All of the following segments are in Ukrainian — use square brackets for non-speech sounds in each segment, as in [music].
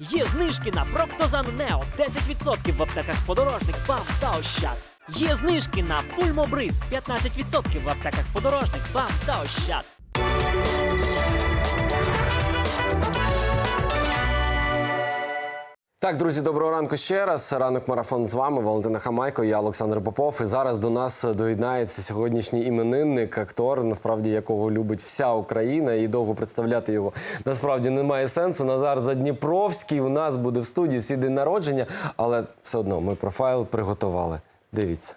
Є знижки на Проктозан Нео 10% в аптеках подорожник, БАМ та Ощад. Є знижки на Пульмобриз 15% в аптеках подорожник, БАМ та Ощад. Так, друзі, доброго ранку ще раз. Ранок марафон з вами. Валентина Хамайко, я Олександр Попов. І зараз до нас доєднається сьогоднішній іменинник, актор, насправді якого любить вся Україна, і довго представляти його насправді немає сенсу. Назар Задніпровський у нас буде в студії всі день народження, але все одно ми профайл приготували. Дивіться.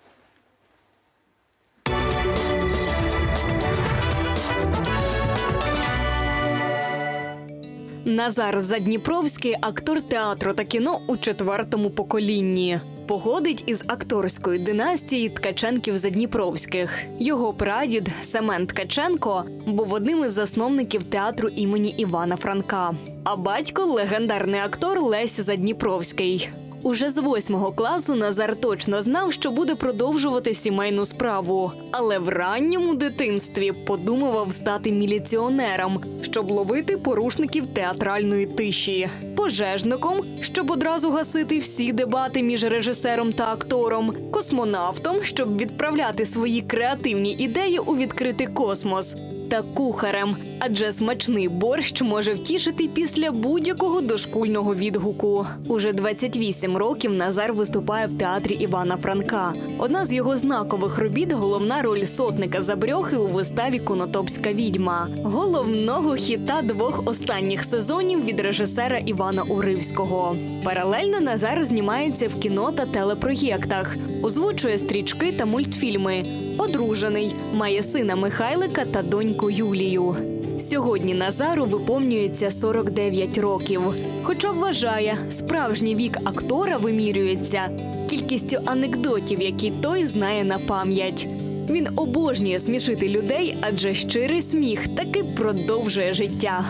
Назар Задніпровський актор театру та кіно у четвертому поколінні. Походить із акторської династії Ткаченків Задніпровських. Його прадід Семен Ткаченко був одним із засновників театру імені Івана Франка. А батько легендарний актор Лесь Задніпровський. Уже з восьмого класу Назар точно знав, що буде продовжувати сімейну справу, але в ранньому дитинстві подумував стати міліціонером, щоб ловити порушників театральної тиші, пожежником, щоб одразу гасити всі дебати між режисером та актором, космонавтом, щоб відправляти свої креативні ідеї у відкритий космос. Та кухарем, адже смачний борщ може втішити після будь-якого дошкульного відгуку. Уже 28 років Назар виступає в театрі Івана Франка. Одна з його знакових робіт головна роль сотника Забрьохи у виставі Конотопська відьма, головного хіта двох останніх сезонів від режисера Івана Уривського. Паралельно Назар знімається в кіно та телепроєктах, озвучує стрічки та мультфільми. Одружений, має сина Михайлика та доньку Юлію. Сьогодні Назару виповнюється 49 років. Хоча вважає, справжній вік актора вимірюється кількістю анекдотів, які той знає на пам'ять. Він обожнює смішити людей, адже щирий сміх таки продовжує життя.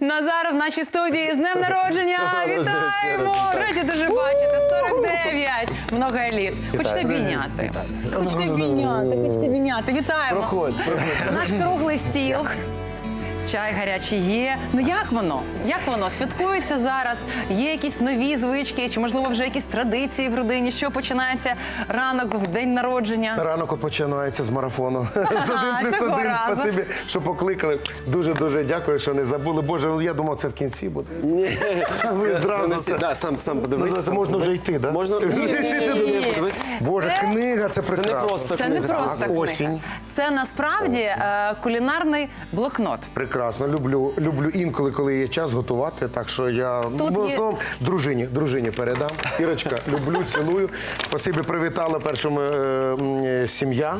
Назар в нашій студії з днем народження! [laughs] Вітаємо! Раді дуже бачити. 49! Много еліт. Хочете обійняти? Хочете обійняти, хочете обійняти. Вітаємо! Проходь, проходь. Наш круглий стіл. Чай гарячий є. Ну як воно? Як воно? Святкується зараз? Є якісь нові звички, чи можливо вже якісь традиції в родині? Що починається ранок в день народження? Ранок починається з марафону. [laughs] З один плюс цього один. разу. Спасибі, що покликали. Дуже дуже дякую, що не забули. Боже, я думав, це в кінці буде. Ні, [laughs] Ви зразу це не да, сам, сам подивись. Ну, це сам можна вже подивись. йти, да? Можна ні, ні, ні, ні, ні, подивись. Боже, Це- книга, це прекрасно. Це не просто Це не просто це книга. осінь. Це насправді е, кулінарний блокнот. Прекрасно. Люблю, люблю інколи, коли є час готувати. Так що я Тут в є- основному дружині, дружині передам. Ірочка, [laughs] люблю, цілую. Спасибі, привітала першому е, сім'я.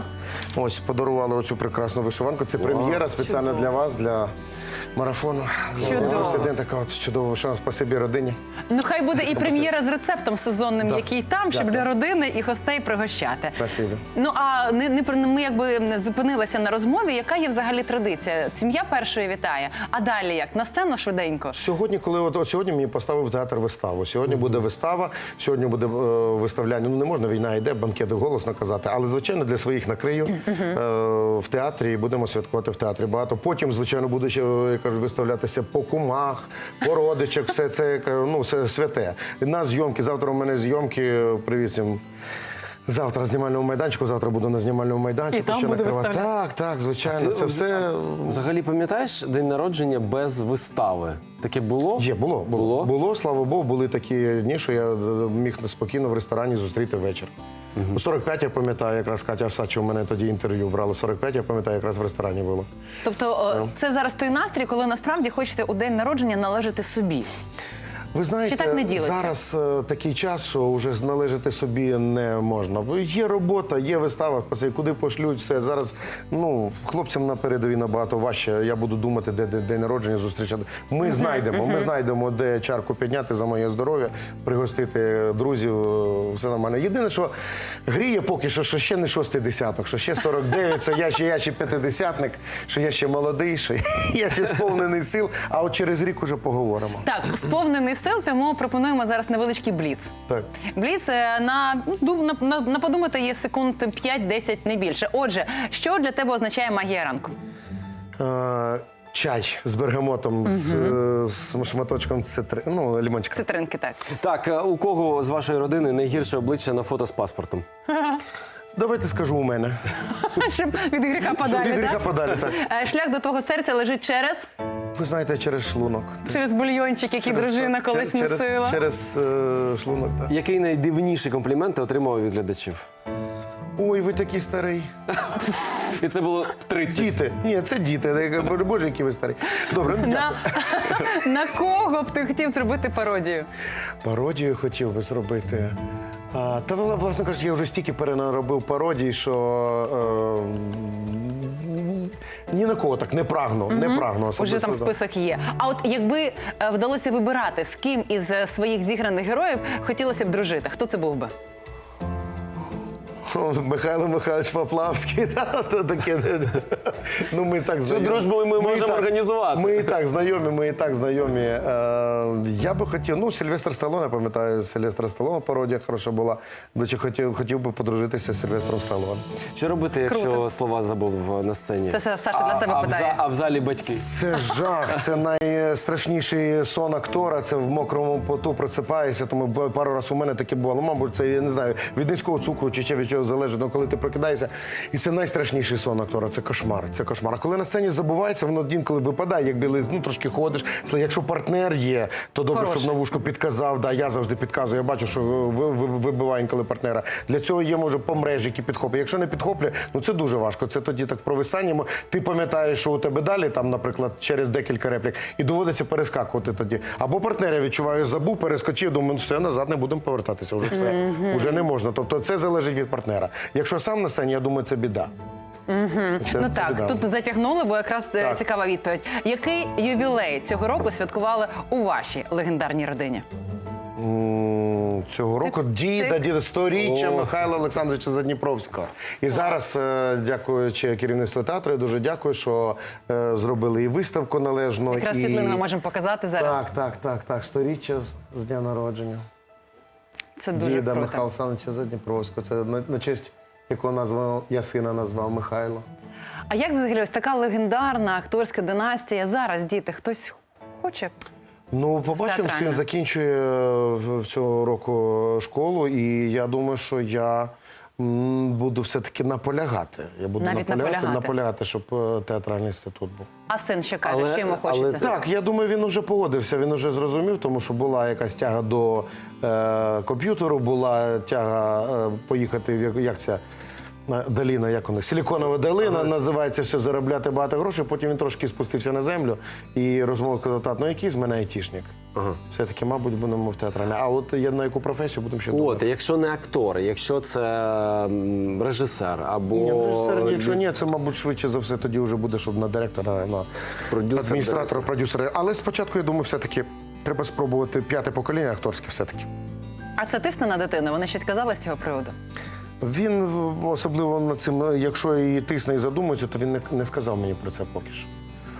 Ось подарували оцю прекрасну вишиванку. Це прем'єра спеціально для вас, для марафону. Чудово. Така от чудова вишиванка. Спасибі родині. Ну, хай буде і прем'єра з рецептом сезонним, Да. який там, щоб для родини і гостей пригощати. Спасибі. Ну а не, не ми якби не зупинилися на розмові. Яка є взагалі традиція? Сім'я першої вітає. А далі як на сцену швиденько? Сьогодні, коли от, от сьогодні мені поставив театр виставу. Сьогодні буде вистава, сьогодні буде е, виставляння. Ну не можна війна йде, банкет голосно казати, але звичайно для своїх накрию е, в театрі і будемо святкувати в театрі. Багато потім, звичайно, буде ще е, кажу, виставлятися по кумах, по родичах. Все це я кажу, ну все святе. На зйомки. Завтра у мене зйомки. Привіт всім. Завтра на знімальному майданчику, завтра буду на знімальному майданчику. І там буде накривати. виставляти? Так, так, звичайно. Ти, Це все Взагалі пам'ятаєш день народження без вистави? Таке було? Є, було, було. Було? Було, слава Богу, були такі дні, що я е, міг спокійно в ресторані зустріти вечір. У 45 я пам'ятаю, якраз Катя Осадча у мене тоді інтерв'ю брала. 45 я пам'ятаю, якраз в ресторані було. Тобто, yeah. це зараз той настрій, коли насправді хочете у день народження належати собі. Ви знаєте, так не ділиться? зараз е, такий час, що вже належати собі не можна. Є робота, є вистава, куди пошлють все. Зараз ну, хлопцям на передовій набагато важче. Я буду думати, де, де день народження зустрічати. Ми знайдемо, ми знайдемо, де чарку підняти за моє здоров'я, пригостити друзів. е, Все нормально. Єдине, що гріє поки що, що ще не шостий десяток, що ще 49, що я ще, я ще п'ятидесятник, що я ще молодий, що я ще сповнений сил. А от через рік уже поговоримо. Так, сповнений сил сил, тому пропонуємо зараз невеличкий бліц. Так. Бліц е, на, ну, на, на, на подумати є секунд 5-10, не більше. Отже, що для тебе означає магія ранку? Е, Чай з бергамотом, з, е, з шматочком цитри... ну, лімончика. Цитринки, так. Так, е, у кого з вашої родини найгірше обличчя на фото з паспортом? [laughs] Давайте скажу у мене. [laughs] Щоб від гріха подалі. Від гріха так? подалі, так. Шлях до твого серця лежить через, Ви знаєте, через шлунок. через бульйончик, який дружина колись через, носила. Через, через е, шлунок, так. Який найдивніший комплімент ти отримав від глядачів? Ой, ви такий старий. [laughs] І це було в 30. Діти. Ні, це діти. Я кажу, Боже, які ви старі. Добре, ну, На, [laughs] на кого б ти хотів зробити пародію? Пародію хотів би зробити. А, та вла- власне кажучи, я вже стільки перенаробив пародій, що е, ні на кого так не прагну. Не прагну Уже там список є. А от якби е, вдалося вибирати, з ким із е, своїх зіграних героїв хотілося б дружити, хто це був би? [laughs] Михайло Михайлович Поплавський, [laughs] та, то таке. Ну, ми так знайомі. дружбу ми і можемо так- організувати. Ми і так знайомі, ми і так знайомі. Е, я би хотів, ну, Сильвестр Сталлоне, я пам'ятаю, Сильвестра Сталлоне пародія хороша була. До речі, хотів, хотів би подружитися з Сильвестром Сталлоне. Що робити, якщо Круто. слова забув на сцені? Це Саша для А- себе а в, питає. а в залі батьки. Це жах, це найстрашніший сон актора. Це в мокрому поту просипаєшся. Тому б- пару разів у мене таке було. Ну, мабуть, це я не знаю, від низького цукру чи ще від чого залежить. Ну, коли ти прокидаєшся, і це найстрашніший сон актора. Це кошмар. Це кошмар. А коли на сцені забувається, воно інколи випадає, як білий, ну трошки ходиш. Це якщо партнер є, то добре, Хороший. щоб на вушко підказав. Да, я завжди підказую. Я бачу, що ви- ви- вибиває інколи партнера. Для цього є може по мережі, які підхоплює. Якщо не підхоплює, ну це дуже важко. Це тоді так провисання. Ти пам'ятаєш, що у тебе далі, там, наприклад, через декілька реплік, і доводиться перескакувати тоді. Або партнер, я відчуваю, забув, перескочив, думаю, ну все, назад не будемо повертатися. Уже все. Уже не можна. Тобто це залежить від партнера. Якщо сам на сцені, я думаю, це біда. Це- Ну це так, біда. тут затягнули, бо якраз е, Так. цікава відповідь. Який ювілей цього року святкували у вашій легендарній родині? М, Цього року діда, діда сторіччя Михайла Олександровича Задніпровського. І зараз, е, дякуючи керівництву театру, я дуже дякую, що е, зробили і виставку належно. Якраз і... світлину ми можемо показати зараз. Так, так, так, так. Сторіччя з- з дня народження. Це дуже Діда круто. Михайла Олександровича Задніпровського. Це на, на честь якого назвав я сина назвав Михайло. А як взагалі ось така легендарна акторська династія? Зараз діти хтось хоче? Ну, побачимо, син закінчує е, в- цього року школу, і я думаю, що я буду все-таки наполягати. Я буду Навіть наполягати, наполягати. наполягати, щоб е, театральний інститут був. А син що каже, Але- що йому але хочеться? Так, я думаю, він вже погодився, він вже зрозумів, тому що була якась тяга до е, комп'ютеру, була тяга е, поїхати в як, як ця. е, Доліна, як у них Силіконова долина називається все заробляти багато грошей. Потім він трошки спустився на землю і розмовив казав, тат, ну який з мене айтішник. Все-таки, мабуть, будемо в театральне. А от я на яку професію будемо ще От, думати. якщо не актор, якщо це м, режисер або Ні, ну, режисер, якщо ні, це, мабуть, швидше за все тоді вже буде, щоб на директора, на Продюсер, адміністратора, продюсера. Але спочатку, я думаю, все-таки треба спробувати п'яте покоління акторське все-таки. А це тисне на дитину? Вони щось казали з цього приводу? Він особливо над цим, якщо і тисне і задумується, то він не, не сказав мені про це поки що.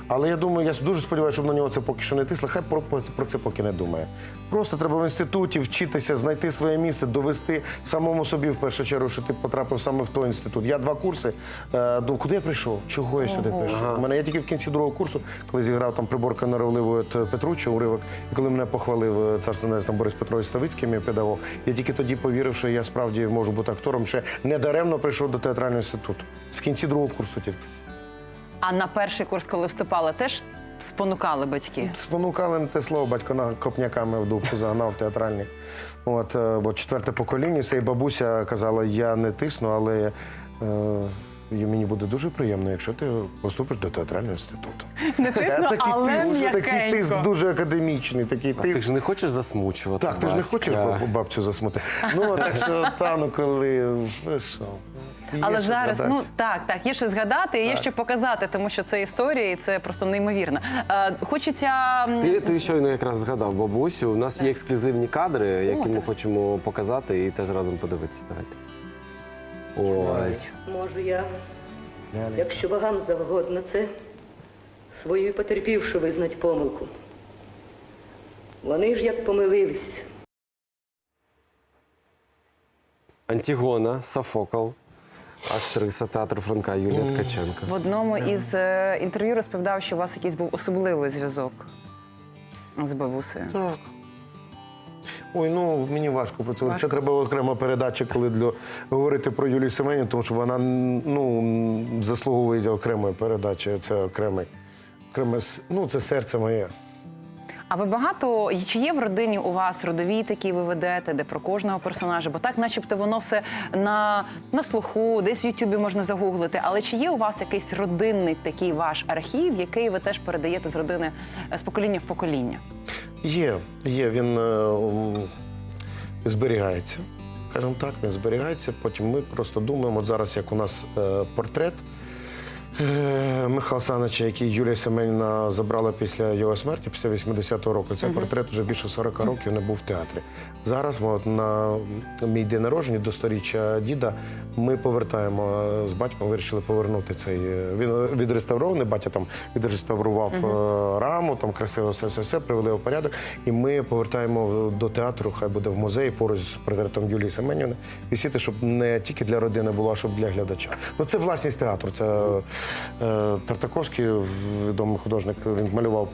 Але я думаю, я дуже сподіваюся, щоб на нього це поки що не тисло. Хай про, про, про це поки не думає. Просто треба в інституті вчитися, знайти своє місце, довести самому собі в першу чергу, що ти потрапив саме в той інститут. Я два курси. Е, думаю, куди я прийшов? Чого я сюди прийшов? У мене я тільки в кінці другого курсу, коли зіграв там приборка норовливої Петруччя, уривок, і коли мене похвалив е, царство небесне Борис Петрович Ставицький, мій педагог, я тільки тоді повірив, що я справді можу бути актором. Ще не даремно прийшов до театрального інституту. В кінці другого курсу тільки. А на перший курс, коли вступали, теж спонукали батьки. Спонукали на те слово, батько на копняками в дубку загнав театральний. От, е, бо четверте покоління, все і бабуся казала, я не тисну, але е, і мені буде дуже приємно, якщо ти поступиш до театрального інституту. Не тисно, такий але тиск, такий тиск дуже академічний, такий А ти ж не хочеш засмучувати. Так, ти ж не хочеш бабцю засмути. Ну, так що, та, ну коли. що, є Але зараз, згадати. ну так, так, є що згадати, і є що показати, тому що це історія, і це просто неймовірно. Е, хочеться Ти, ти щойно якраз згадав бабусю. У нас є ексклюзивні кадри, які ми хочемо показати і теж разом подивитися. Давайте. Ось. Можу я, якщо богам завгодно це, свою потерпівши визнать помилку. Вони ж як помилились. Антігона, Софокл, актриса театру Франка Юлія Ткаченко. В одному із е, інтерв'ю розповідав, що у вас якийсь був особливий зв'язок з бабусею. Так. Ой, ну мені важко про це. Це треба окрема передача, коли для говорити про Юлію Семенівну, тому що вона ну заслуговує окремої передачі. Це окремий, окреме с- ну це серце моє. А ви багато чи є в родині у вас родові такі ви ведете, де про кожного персонажа? Бо так, начебто, воно все на, на слуху, десь в Ютубі можна загуглити. Але чи є у вас якийсь родинний такий ваш архів, який ви теж передаєте з родини з покоління в покоління? Є, є, він е, зберігається. Скажімо так, він зберігається. Потім ми просто думаємо, от зараз як у нас е, портрет Михайла Санича, який Юлія Семенівна забрала після його смерті, після 80-го року. Цей портрет вже більше 40 років не був в театрі. Зараз ми от на мій день народження до сторіччя діда ми повертаємо е, з батьком, вирішили повернути цей. е, Він відреставрований, батя там відреставрував е, раму, там красиво все, все, все, привели в порядок. І ми повертаємо до театру, хай буде в музеї поруч з портретом Юлії Семенівни. Висіти, щоб не тільки для родини було, а щоб для глядача. Ну це власність театру. Це е, Тартаковський, відомий художник, він малював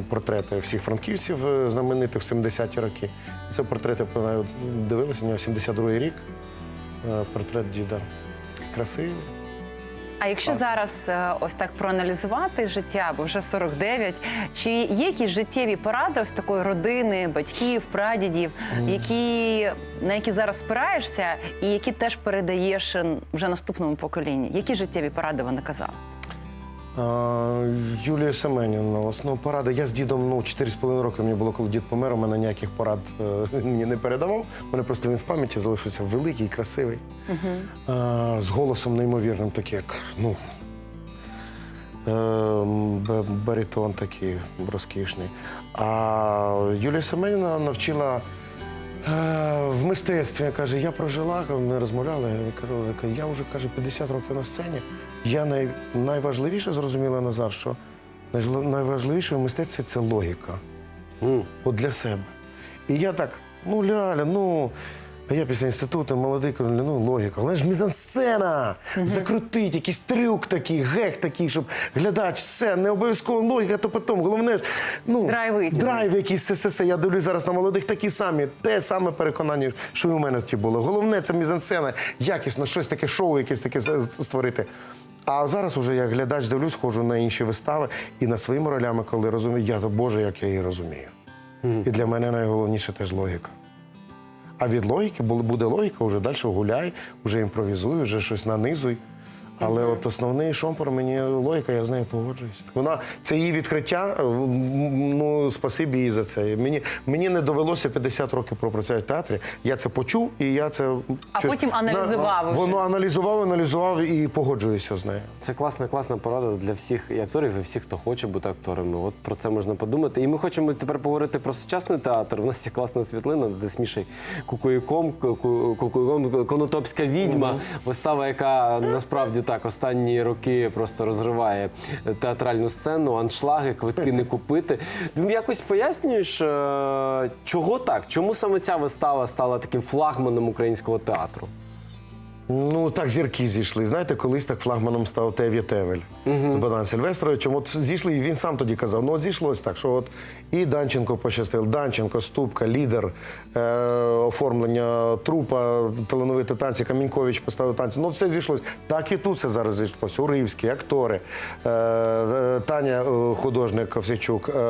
е, портрети всіх франківців е, знаменитих в 70-ті роки. Це портрети, дивилися, у нього 72-й рік. Е, Портрет діда. Красивий. А якщо зараз е, ось так проаналізувати життя, бо вже 49, чи є якісь життєві поради ось такої родини, батьків, прадідів, які, на які зараз спираєшся, і які теж передаєш е, вже наступному поколінню? Які життєві поради вони казали? Юлія Семенівна, основна порада. Я з дідом ну, 4,5 роки мені було, коли дід помер, у мене ніяких порад е, [laughs] мені не передавав. У мене просто він в пам'яті залишився великий, красивий, а, з голосом неймовірним, такий, як ну, е, баритон такий розкішний. А Юлія Семенівна навчила. Е, В мистецтві каже, я прожила, ми розмовляли. я казала, Я вже каже 50 років на сцені. Я най, найважливіше зрозуміла Назар, що найважливіше в мистецтві це логіка. От для себе. І я так, ну ляля, ну. А я після інституту молодий кажу, ну логіка. Але ж мізансцена! Закрутить, якийсь трюк такий, гек такий, щоб глядач, все, не обов'язково логіка, то потім. Головне ж, ну, Драйв драйв якийсь, все, все, все. Я дивлюсь зараз на молодих такі самі, те саме переконання, що і у мене ті було. Головне це мізансцена, якісно, щось таке шоу, якесь таке створити. А зараз уже як глядач дивлюсь, ходжу на інші вистави і на своїми ролями, коли розумію, я то Боже, як я її розумію. І для мене найголовніше теж логіка. А від логіки бу- буде логіка, вже далі гуляй, вже імпровізуй, вже щось нанизуй. Але от основний шомпор мені логіка, я з нею погоджуюсь. Вона це її відкриття. е, Ну спасибі їй за це. Мені мені не довелося 50 років пропрацювати в театрі. Я це почув, і я це А потім аналізував уже. Воно аналізував, аналізував і погоджуюся з нею. Це класна, класна порада для всіх і акторів, і всіх, хто хоче бути акторами. От про це можна подумати. І ми хочемо тепер поговорити про сучасний театр. У нас є класна світлина з Мішей Кукуїком, Ку- Конотопська відьма. Вистава, яка насправді так останні роки просто розриває театральну сцену, аншлаги, квитки не купити. Ти якось пояснюєш, е, чого так? Чому саме ця вистава стала таким флагманом українського театру? Ну так зірки зійшли. Знаєте, колись так флагманом став Тев'я Тевель з Богданом Сильвестровичем. От зійшли, і він сам тоді казав: ну от зійшлось так, що от і Данченко пощастив, Данченко, Ступка, лідер е, оформлення трупа, талановиті танці, Камінькович поставив танці. Ну все зійшлось. Так і тут все зараз зійшлось. Уривські, актори, е, е, Таня е, художник Ковсячук, е,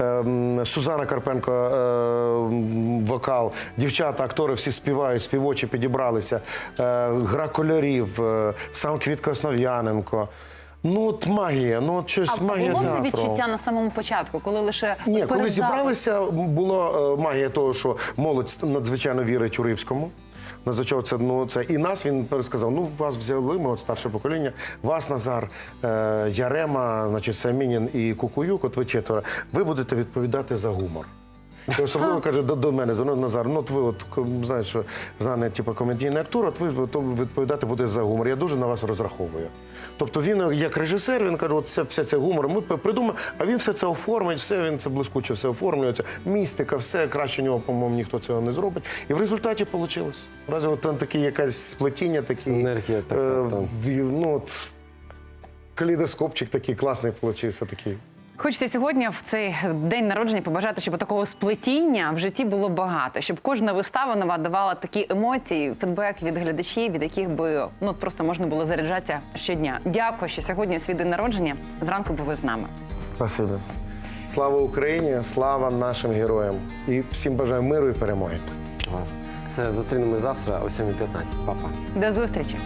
е, Сузана Карпенко, е, вокал, дівчата, актори всі співають, співочі підібралися. Е, гра кольорів, е, сам Квітко Основ'яненко. Ну, от магія, ну от щось А магія було це відчуття на самому початку, коли лише Ні, коли зібралися, була е, магія того, що молодь надзвичайно вірить Уривському. Надзвичайно це, ну, це і нас він сказав: ну, вас взяли, ми от старше покоління, вас, Назар, е, Ярема, значить, Самінін і Кукуюк, от ви четверо, ви будете відповідати за гумор. І особливо каже до, до мене, звернув Назар. Ну, от ви от знаєш, що знаний, типу, комедійний актор, от ви то відповідати буде за гумор. Я дуже на вас розраховую. Тобто він, як режисер, він каже, от вся, вся ця гумор, ми придумаємо, а він все це оформить, все він це блискуче, все оформлюється. Містика, все краще нього, по-моєму, ніхто цього не зробить. І в результаті вийшло. Разом от там таке якесь сплетіння, такі, Синергія така, е, там. ну, от, калейдоскопчик такий класний получився такий. Хочеться сьогодні в цей день народження побажати, щоб такого сплетіння в житті було багато, щоб кожна вистава нова давала такі емоції, фідбек від глядачів, від яких би ну просто можна було заряджатися щодня. Дякую, що сьогодні свій день народження зранку були з нами. Спасибо. Слава Україні, слава нашим героям. І всім бажаю миру і перемоги. Клас. Все, зустрінемось завтра о 7.15. Па-па. До зустрічі.